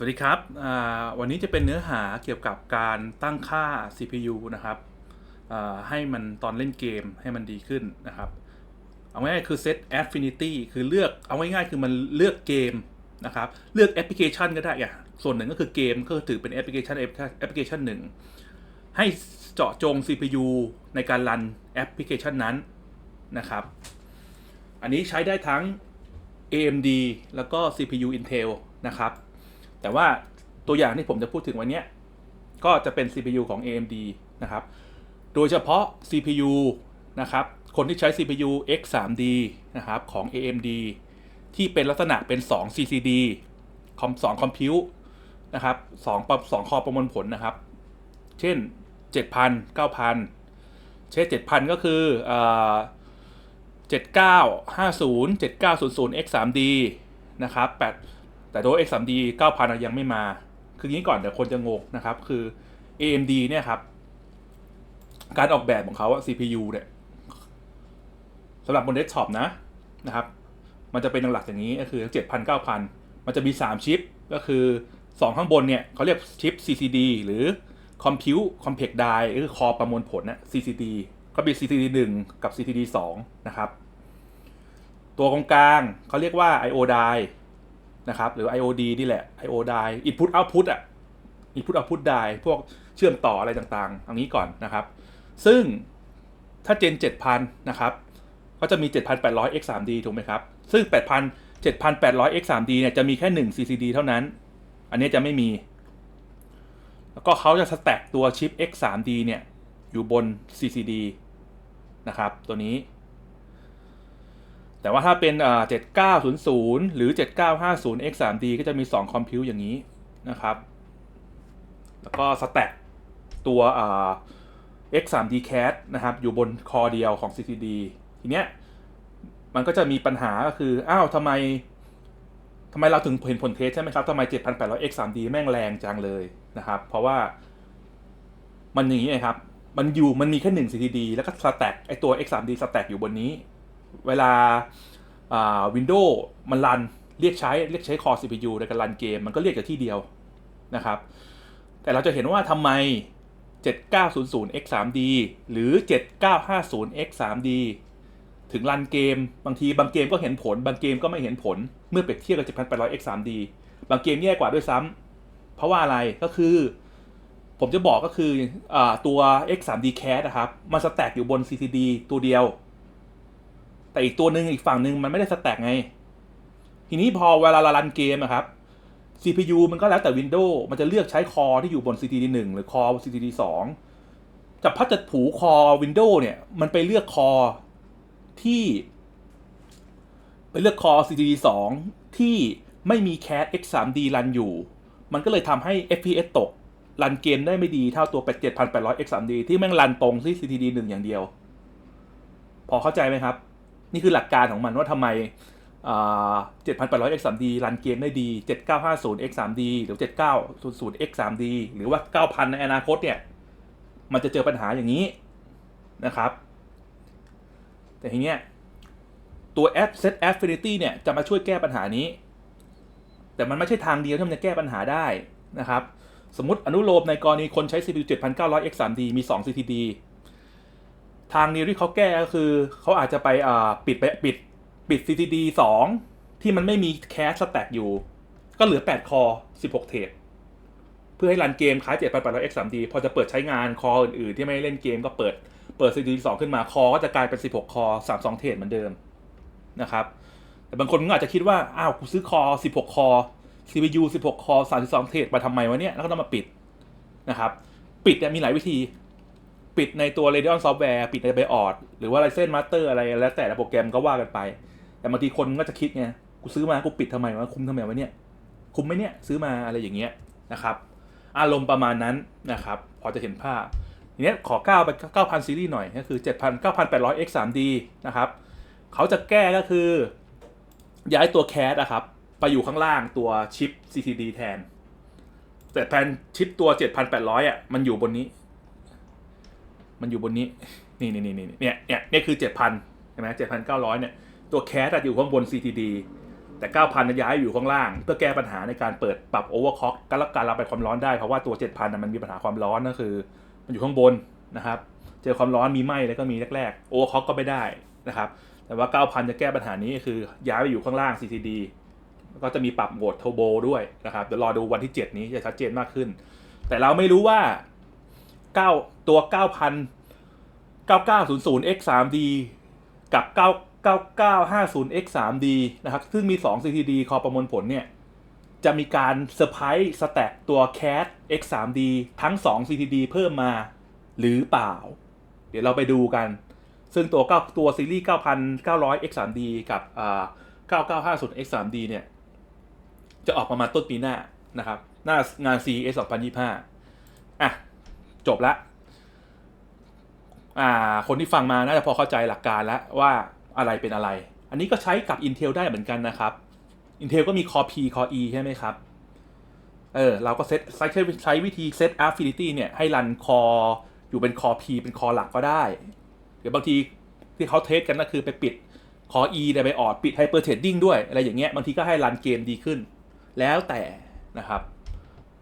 สวัสดีครับ วันนี้จะเป็นเนื้อหาเกี่ยวกับการตั้งค่า CPU นะครับ ให้มันตอนเล่นเกมให้มันดีขึ้นนะครับ เอาง่ายๆคือ set affinity คือเลือก เอาง่ายๆคือมันเลือกเกมนะครับ เลือกแอปพลิเคชันก็ได้อย่างส่วนหนึ่งก็คือเกมก็ถือเป็นแอปพลิเคชันแอปพลิเคชันหนึ่ง ให้เจาะจง CPU ในการรันแอปพลิเคชันนั้นนะครับ อันนี้ใช้ได้ทั้ง AMD แล้วก็ CPU Intel นะครับ แต่ว่าตัวอย่างที่ผมจะพูดถึงวันนี้ก็จะเป็น CPU ของ AMD นะครับ โดยเฉพาะ CPU นะครับ คนที่ใช้ CPU X3D นะครับของ AMD ที่เป็นลักษณะเป็น 2 CCD คอม2คอมพิวนะครับ2ปรับ2คอประมวลผลนะครับ เช่น 7,000 9,000 เช่น 7,000 ก็คือเอ่อ7950 7900 X3D นะครับ8 แต่โดย X3D 9,000ยังไม่มา คืองี้ก่อนเดี๋ยวคนจะงงนะครับ คือ AMD เนี่ยครับ การออกแบบของเขาอะ CPU เนี่ยสำหรับบนเดสก์ท็อปนะนะครับ มันจะเป็นหลักๆอย่างนี้ก็คือ7,000 9,000 มันจะมี 3 ชิป ก็คือ 2 ข้างบนเนี่ยเขาเรียกชิป CCD หรือ Compute Compact Die ก็คือคอประมวลผลนะ CCD ก็มี CCD 1 กับ CCD 2 นะครับ ตัวตรงกลางเขาเรียกว่า IO Die นะครับหรือ IOD นี่แหละ IO Die Input Output อะ Input Output Die พวกเชื่อมต่ออะไรต่างๆเอางี้ก่อนนะครับ ซึ่งถ้าเจน 7,000 นะครับ ก็จะมี 7,800 X3D ถูกไหมครับ ซึ่ง 8,000 7,800 X3D เนี่ยจะมีแค่ 1 CCD เท่านั้น อันนี้จะไม่มี แล้วก็เขาจะสแต็กตัวชิป X3D เนี่ย อยู่บน CCD นะครับ ตัวนี้ แต่ว่าถ้าเป็นอ่า7900หรือ7950 X3D ก็จะมี2คอมพิวอย่างนี้นะครับ แล้วก็สแต็กตัวอ่า X3D CAD นะครับ อยู่บนคอเดียวของ CCD ทีเนี้ยมันก็จะมีปัญหาก็คือ อ้าวทำไมทำไมเราถึงเห็นผลเทสใช่ไหมครับทำไม 7,800 X3D แม่งแรงจังเลยนะครับ เพราะว่ามันอย่างนี้ไงครับ มันอยู่มันมีแค่หนึ่ง CCD แล้วก็สแต็กไอตัว X3D สแต็กอยู่บนนี้ เวลาอ่า Windows มันรันเรียกใช้เรียกใช้ Core CPU ในการรันเกมมันก็เรียกจากที่เดียวนะครับ แต่เราจะเห็นว่าทำไม 7900 X3D หรือ 7950 X3D ถึงรันเกม บางทีบางเกมก็เห็นผล บางเกมก็ไม่เห็นผลเมื่อเปรียบเทียบกับ 7800 X3D บางเกมแย่กว่าด้วยซ้ำเพราะว่าอะไรก็คือ ผมจะบอกก็คืออตัว X3D CAD นะครับ มันสแต็กอยู่บน CCD ตัวเดียว แต่อีกตัวหนึ่งอีกฝั่งหนึ่งมันไม่ได้สแต็กไง ทีนี้พอเวลาเรารันเกมอะครับ CPU มันก็แล้วแต่ Windows มันจะเลือกใช้คอที่อยู่บน CCD 1หรือคอ CCD 2กับพัดจัดผูคอ Windows เนี่ย มันไปเลือกคอที่ ไปเลือกคอ CCD 2ที่ไม่มี CAD X3D รันอยู่ มันก็เลยทำให้ FPS ตก รันเกมได้ไม่ดีเท่าตัว 7800 X3D ที่แม่งรันตรงที่ CCD 1อย่างเดียว พอเข้าใจไหมครับ นี่คือหลักการของมันว่าทำไมอ่า7,800 X3D รันเกมได้ดี7950 X3D หรือ7900 X3D หรือว่า9,000ในอนาคตเนี่ย มันจะเจอปัญหาอย่างนี้นะครับ แต่ทีเนี้ยตัว App Set Affinity เนี่ย จะมาช่วยแก้ปัญหานี้ แต่มันไม่ใช่ทางเดียวที่มันจะแก้ปัญหาได้นะครับ สมมติอนุโลมในกรณีคนใช้ CPU 7900 X3D มี 2 CCD ทางเดียวที่เขาแก้ก็คือ เขาอาจจะไปอ่าปิดไปปิดปิด CCD 2 ที่มันไม่มีแคสสแต็กอยู่ ก็เหลือ 8 คอ 16 เทรดเพื่อให้รันเกมคล้าย7800 X3D พอจะเปิดใช้งานคออื่นๆ ที่ไม่เล่นเกมก็เปิดเปิด CCD 2 ขึ้นมาคอก็จะกลายเป็น 16 คอ 32 เทรดเหมือนเดิมนะครับ แต่บางคนก็อาจจะคิดว่า อ้าวกูซื้อคอ 16 คอ CPU 16 คอ 32 เทรดมาทำไมวะเนี่ย แล้วก็ต้องมาปิดนะครับ ปิดเนี่ยมีหลายวิธี ปิดในตัว Radeon Software ปิดใน BIOS หรือว่า Ryzen Master อะไรแล้วแต่ละโปรแกรมก็ว่ากันไป แต่บางทีคนก็จะคิดไง กูซื้อมา กูปิดทำไมวะ คุ้มทำไมวะเนี่ย คุ้มไหมเนี่ย ซื้อมาอะไรอย่างเงี้ยนะครับ อารมณ์ประมาณนั้นนะครับ พอจะเห็นภาพทีนี้ขอก้าไป9,000 ซีรีส์หน่อย ก็คือ7,000 9,800 X 3D นะครับ เขาจะแก้ก็คือ ย้ายตัวแคสอะครับ ไปอยู่ข้างล่างตัวชิป CCD แทนแต่แผ่นชิปตัว 7,800อะ มันอยู่บนนี้ มันอยู่บนนี้ นี่นี่นี่นี่เนี่ยเนี่ยเนี่ยคือ7,000ใช่ไหม7,900เก้าร้อยเนี่ย ตัวแคสอะอยู่ข้างบน CTD แต่ 9,000จะย้ายอยู่ข้างล่าง เพื่อแก้ปัญหาในการเปิดปรับโอเวอร์คล็อกการรับการระบายความร้อนได้ เพราะว่าตัว 7,000น่ะมันมีปัญหาความร้อนก็คือ มันอยู่ข้างบนนะครับ เจอความร้อนมีไหมแล้วก็มีแรกๆโอเวอร์คล็อกก็ไม่ได้นะครับ แต่ว่า 9,000 จะแก้ปัญหานี้คือย้ายไปอยู่ข้างล่าง CCD ก็จะมีปรับโหมดโทอร์โบด้วยนะครับ เดี๋ยวรอดูวันที่ 7 นี้จะชัดเจนมากขึ้น แต่เราไม่รู้ว่า 9ตัว9,000 9900 x 3 d กับ99950 x 3 d นะครับ ซึ่งมี2 CCD คอประมวลผลเนี่ย จะมีการเซอร์ไพรส์สแต็กตัว CAT x 3 d ทั้ง2 CCD เพิ่มมาหรือเปล่า เดี๋ยวเราไปดูกัน ซึ่งตัว9ตัวซีรีส์9,900 x 3 d กับ9950 x 3 d เนี่ย จะออกประมาณต้นปีหน้านะครับ หน้างาน CES 2025 อะ จบละอ่าคนที่ฟังมาน่าจะพอเข้าใจหลักการแล้วว่าอะไรเป็นอะไร อันนี้ก็ใช้กับ Intel ได้เหมือนกันนะครับ Intel ก็มี Core P Core E ใช่ไหมครับ เออเราก็เซตใช้ใช้ใช้วิธีเซต Affinity เนี่ยให้รัน Core อยู่เป็น Core P เป็น Core หลักก็ได้เดี๋ยวบางทีที่เขาเทสกันก็คือไปปิด Core E เนี่ยไปออดปิด Hyper Threading ด้วยอะไรอย่างเงี้ยบางทีก็ให้รันเกมดีขึ้น แล้วแต่นะครับ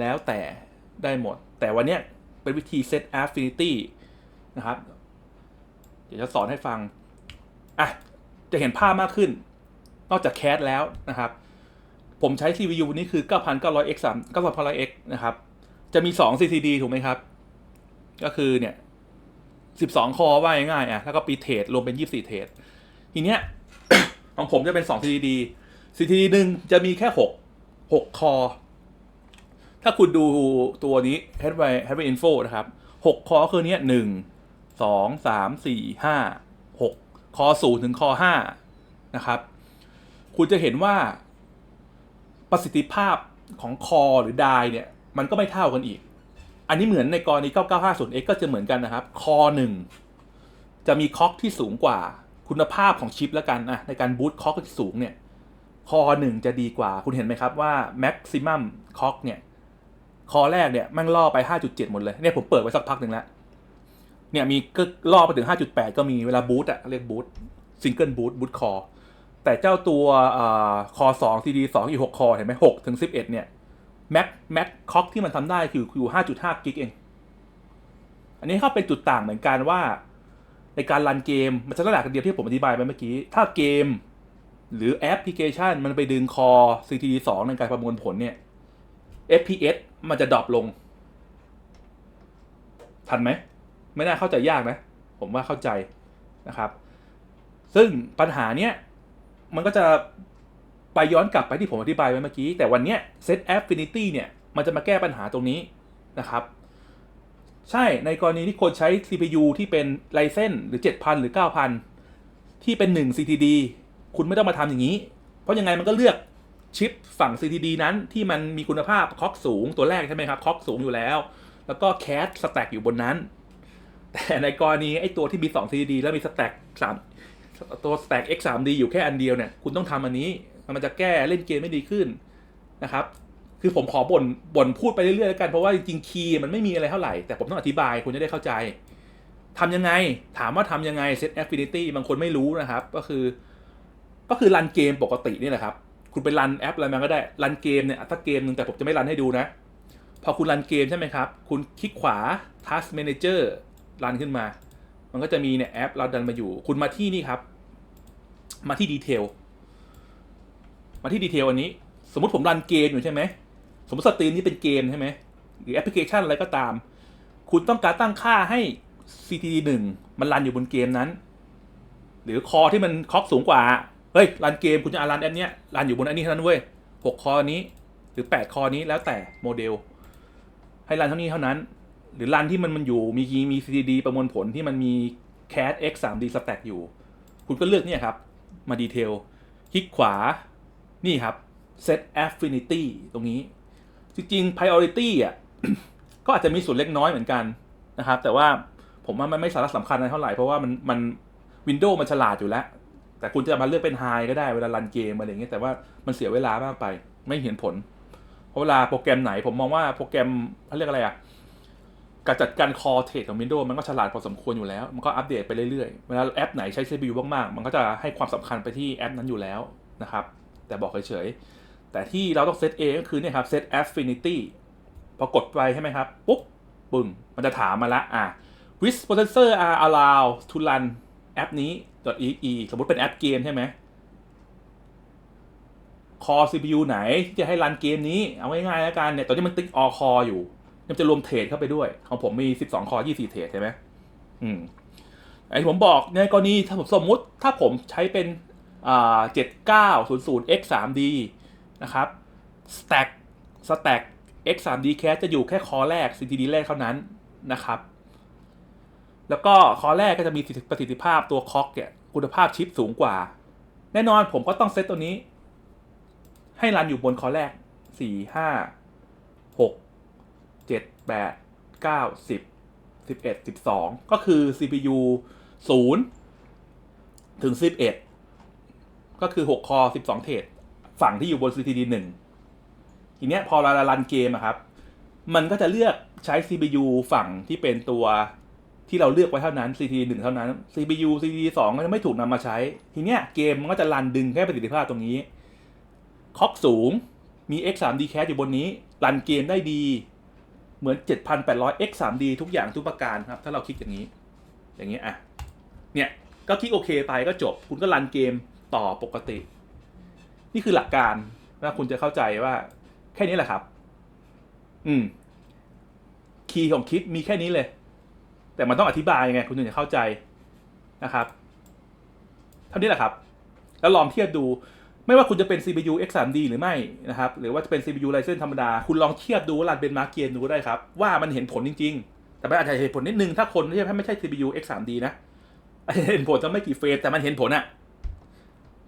แล้วแต่ได้หมด แต่วันเนี้ย เป็นวิธีเซต Affinity นะครับ เดี๋ยวจะสอนให้ฟัง อะ จะเห็นภาพมากขึ้น นอกจากแคสแล้วนะครับ ผมใช้ CPU นี้คือ 9,900x 3 9,900x นะครับ จะมี 2 CCD ถูกไหมครับ ก็คือเนี่ย 12 คอว่าง่ายๆอะ แล้วก็ปีเทรดรวมเป็น 24 เทรดทีเนี้ย ของผมจะเป็น 2 CCD CCD หนึ่งจะมีแค่ 6 6 คอ ถ้าคุณดูตัวนี้ Headway Headway Info นะครับ6คอคือเนี้ยหนึ่งสองสามสี่ห้าหกคอศูนย์ถึงคอห้านะครับ คุณจะเห็นว่าประสิทธิภาพของคอหรือไดเนี่ย มันก็ไม่เท่ากันอีก อันนี้เหมือนในกรณี 9950X ก็จะเหมือนกันนะครับ คอหนึ่งจะมีคอกที่สูงกว่าคุณภาพของชิปแล้วกันนะในการบูตคอกที่สูงเนี่ย คอหนึ่งจะดีกว่า คุณเห็นไหมครับว่า maximum คอกเนี่ย คอแรกเนี่ยแม่งล่อไป 5.7 หมดเลยเนี่ยผมเปิดไว้สักพักหนึ่งแล้วเนี่ยมีก็ล่อไปถึง 5.8 ก็มีเวลาบูตอะเรียกบูตซิงเกิลบูตบูตคอแต่เจ้าตัวคอ2 CD 2อีกคอเห็นไหม6ถึง11เอ็ดเนี่ยแม็กแม็กคอกที่มันทำได้คืออยู่5.5กิกเอง อันนี้ก็เป็นจุดต่างเหมือนกันว่า ในการรันเกม มันจะระดับกันเดียวที่ผมอธิบายไปเมื่อกี้ ถ้าเกม หรือแอปพลิเคชันมันไปดึงคอ CTD 2ในการประมวลผลเนี่ย FPS มันจะดรอปลง ทันไหม ไม่น่าเข้าใจยากนะ ผมว่าเข้าใจนะครับ ซึ่งปัญหาเนี้ย มันก็จะไปย้อนกลับไปที่ผมอธิบายไว้เมื่อกี้ แต่วันเนี้ย Set Affinity เนี่ย มันจะมาแก้ปัญหาตรงนี้นะครับ ใช่ในกรณีที่คนใช้ CPU ที่เป็น Ryzen หรือ 7,000 หรือ 9,000 ที่เป็น 1 CTD คุณไม่ต้องมาทำอย่างนี้ เพราะยังไงมันก็เลือก ชิปฝั่ง CTD นั้นที่มันมีคุณภาพคอกสูงตัวแรกใช่ไหมครับคอกสูงอยู่แล้ว แล้วก็แคสสแต็กอยู่บนนั้น แต่ในกรณีไอ้ตัวที่มี 2 CTD แล้วมีสแต็ก3ตัวสแต็ก X 3 D อยู่แค่อันเดียวเนี่ยคุณต้องทำอันนี้มันจะแก้เล่นเกมไม่ดีขึ้นนะครับ คือผมขอบ่นบ่นพูดไปเรื่อยๆแล้วกันเพราะว่าจริงๆคีย์มันไม่มีอะไรเท่าไหร่ แต่ผมต้องอธิบายคุณจะได้เข้าใจทำยังไงถามว่าทำยังไง Set Affinity บางคนไม่รู้นะครับ ก็คือ ก็คือรันเกมปกตินี่แหละครับ คุณไปรันแอปอะไรมาก็ได้ รันเกมเนี่ยถ้าเกมหนึ่งแต่ผมจะไม่รันให้ดูนะ พอคุณรันเกมใช่ไหมครับ คุณคลิกขวา Task Manager รันขึ้นมา มันก็จะมีเนี่ยแอปเราดันมาอยู่ คุณมาที่นี่ครับ มาที่ดีเทล มาที่ดีเทลอันนี้ สมมติผมรันเกมอยู่ใช่ไหม สมมติสตรีมนี้เป็นเกมใช่ไหม หรือแอปพลิเคชันอะไรก็ตาม คุณต้องการตั้งค่าให้ CTD 1มันรันอยู่บนเกมนั้น หรือคอที่มันคล็อกสูงกว่า เฮ้ยรันเกมคุณจะอารันแอปเนี้ยรันอยู่บนอันนี้เท่านั้นเว้ยหกคอนี้หรือแปดคอนี้แล้วแต่โมเดล ให้รันเท่านี้เท่านั้น หรือรันที่มันมันอยู่มีมี CTD ประมวลผลที่มันมี CAD X 3D stack อยู่ คุณก็เลือกเนี่ยครับ มาดีเทล คลิกขวา นี่ครับ set affinity ตรงนี้ จริงๆ priority อะ ก็อาจจะมีส่วนเล็กน้อยเหมือนกันนะครับ แต่ว่าผมว่ามันไม่สาระสำคัญอะไรเท่าไหร่ เพราะว่ามันมัน Windows มันฉลาดอยู่แล้ว แต่คุณจะมาเลือกเป็น High ก็ได้เวลารันเกมอะไรอย่างเงี้ยแต่ว่ามันเสียเวลามากไป ไม่เห็นผล เพราะเวลาโปรแกรมไหนผมมองว่าโปรแกรมเขาเรียกอะไรอะการจัดการคอเทรดของ Windows มันก็ฉลาดพอสมควรอยู่แล้ว มันก็อัปเดตไปเรื่อยๆ เวลาแอปไหนใช้ CPU มากๆ มันก็จะให้ความสำคัญไปที่แอปนั้นอยู่แล้วนะครับ แต่บอกเฉยๆ แต่ที่เราต้องเซตเองก็คือเนี่ยครับเซต affinity พอกดไปใช่ไหมครับ ปุ๊บ ปึ้ง มันจะถามมาละอะ which processor are allowed to run แอปนี้ .ee สมมติเป็นแอปเกมใช่ไหม core CPU ไหนที่จะให้รันเกมนี้ เอาง่ายๆแล้วกันเนี่ยตอนนี้มันติ๊ก all core อยู่มันจะรวมเทรดเข้าไปด้วย ของผมมี 12 core 24 เทรดใช่ไหมอืมไอ้ผมบอกในกรณีถ้าผมสมมุติถ้าผมใช้เป็นอ่า7900 x 3 d นะครับ stack stack x 3 d cache จะอยู่แค่คอแรก CTD แรกเท่านั้นนะครับ แล้วก็คอแรกก็จะมีประสิทธิภาพตัวคอกเนี่ยคุณภาพชิปสูงกว่า แน่นอนผมก็ต้องเซตตัวนี้ ให้รันอยู่บนคอแรก4 5 6 7 8 9 10 11 12ก็คือ CPU 0ถึง11ก็คือ6คอ12เทรดฝั่งที่อยู่บน CTD 1ทีเนี้ยพอเรารันเกมอะครับ มันก็จะเลือกใช้ CPU ฝั่งที่เป็นตัว ที่เราเลือกไว้เท่านั้น CTD 1เท่านั้น CPU CTD 2ก็จะไม่ถูกนำมาใช้ ทีเนี้ยเกมมันก็จะรันดึงแค่ประสิทธิภาพตรงนี้ คอกสูง มี X3D cache อยู่บนนี้ รันเกมได้ดี เหมือน 7,800 X3D ทุกอย่างทุกประการครับ ถ้าเราคลิกอย่างนี้ อย่างนี้อะ เนี่ย ก็คลิกโอเคไปก็จบ คุณก็รันเกมต่อปกติ นี่คือหลักการแล้วคุณจะเข้าใจว่า แค่นี้แหละครับ อืม คีย์ของคลิกมีแค่นี้เลย แต่มันต้องอธิบายยังไงคุณถึงจะเข้าใจนะครับเท่านี้แหละครับ แล้วลองเทียบดูไม่ว่าคุณจะเป็น CPU X3D หรือไม่นะครับ หรือว่าจะเป็น CPU Ryzen ธรรมดา คุณลองเทียบดูว่ารันเป็นมาร์เกนดูได้ครับ ว่ามันเห็นผลจริง ๆ แต่มันอาจจะเห็นผลนิดนึง ถ้าคนที่ไม่ใช่ CPU X3D นะอาจจะเห็นผลจะไม่กี่เฟรมแต่มันเห็นผลอะ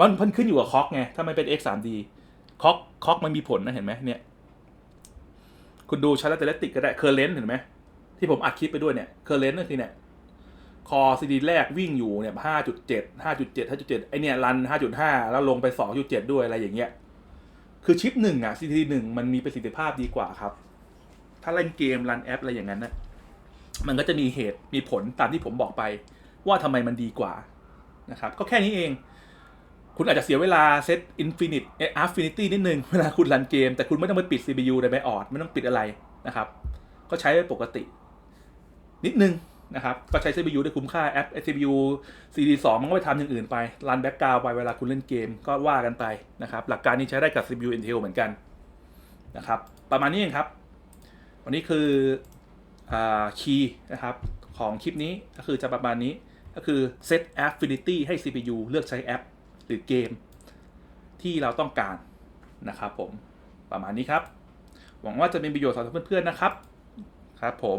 มันมันขึ้นอยู่กับคอกไง ถ้ามันเป็น X3D คอกคอกมันมีผลนะเห็นไหมเนี่ย คุณดูชาร์ตเตเลติกก็ได้เคอร์เรนต์เห็นไหม ที่ผมอัดคลิปไปด้วยเนี่ยเคอร์เรนต์นั่นคือเนี่ยคอซีดีแรกวิ่งอยู่เนี่ยห้าจุดเจ็ดห้าจุดเจ็ดห้าจุดเจ็ดไอเนี่ยรันห้าจุดห้าแล้วลงไปสองจุดเจ็ดด้วยอะไรอย่างเงี้ย คือชิปหนึ่งอะซีดีหนึ่งมันมีประสิทธิภาพดีกว่าครับ ถ้าเล่นเกมรันแอปอะไรอย่างนั้นนะมันก็จะมีเหตุมีผลตามที่ผมบอกไป ว่าทำไมมันดีกว่านะครับ ก็แค่นี้เอง คุณอาจจะเสียเวลาเซตอินฟินิตเออฟินิตี้นิดนึงเวลาคุณรันเกม แต่คุณไม่ต้องไปปิด CPU ในไบออดไม่ต้องปิดอะไรนะครับ ก็ใช้ปกติ นิดนึงนะครับ ก็ใช้ CPU ได้คุ้มค่าแอป CPU CD2 มันก็ไปทำอย่างอื่นไปรันแบ็กกราวไปเวลาคุณเล่นเกมก็ว่ากันไปนะครับ หลักการนี้ใช้ได้กับ CPU Intel เหมือนกันนะครับ ประมาณนี้เองครับ วันนี้คือคีย์นะครับของคลิปนี้ก็คือจะประมาณนี้ก็คือ set affinity ให้ CPU เลือกใช้แอป หรือเกม ที่เราต้องการนะครับผมประมาณนี้ครับ หวังว่าจะเป็นประโยชน์สำหรับเพื่อนๆนะครับครับผม